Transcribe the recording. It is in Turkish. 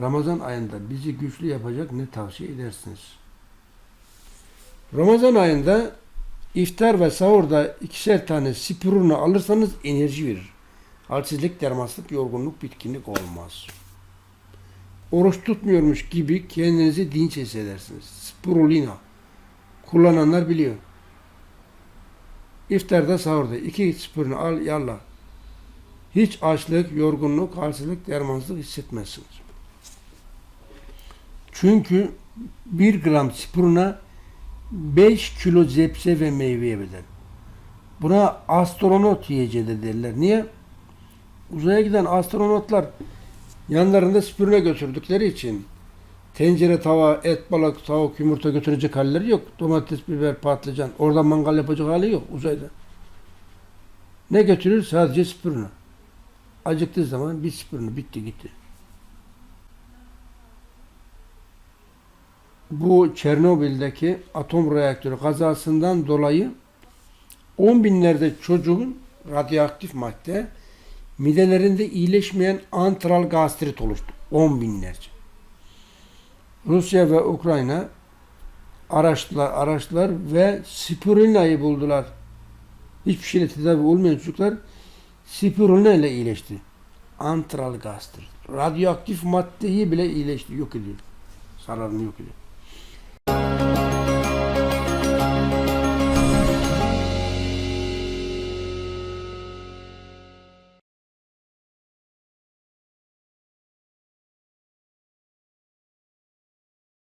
Ramazan ayında bizi güçlü yapacak ne tavsiye edersiniz? Ramazan ayında iftar ve sahurda ikişer tane spirulina alırsanız enerji verir. Halsizlik, dermaslık, yorgunluk, bitkinlik olmaz. Oruç tutmuyormuş gibi kendinizi dinç hissedersiniz. Spirulina. Kullananlar biliyor. İftarda sahurda iki spirulina al yallah. Hiç açlık, yorgunluk, halsizlik, dermansızlık hissetmezsiniz. Çünkü 1 gram spirulina 5 kilo zepse ve meyveye bedel. Buna astronot yiyeceği de derler. Niye? Uzaya giden astronotlar yanlarında spirulina götürdükleri için tencere, tava, et, balık, tavuk, yumurta götürecek halleri yok. Domates, biber, patlıcan. Orada mangal yapacak hali yok uzayda. Ne götürür? Sadece spirulina. Acıktığı zaman bir spirulina bitti gitti. Bu Çernobil'deki atom reaktörü kazasından dolayı on binlerde çocuğun radyoaktif madde midelerinde iyileşmeyen antral gastrit oluştu. On binlerce. Rusya ve Ukrayna araştılar, araştılar ve spirulina'yı buldular. Hiçbir şeyle tedavi olmayan çocuklar spirulina ile iyileşti. Antral gastrit. Radyoaktif maddeyi bile iyileşti, yok ediyor. Zararını yok ediyor.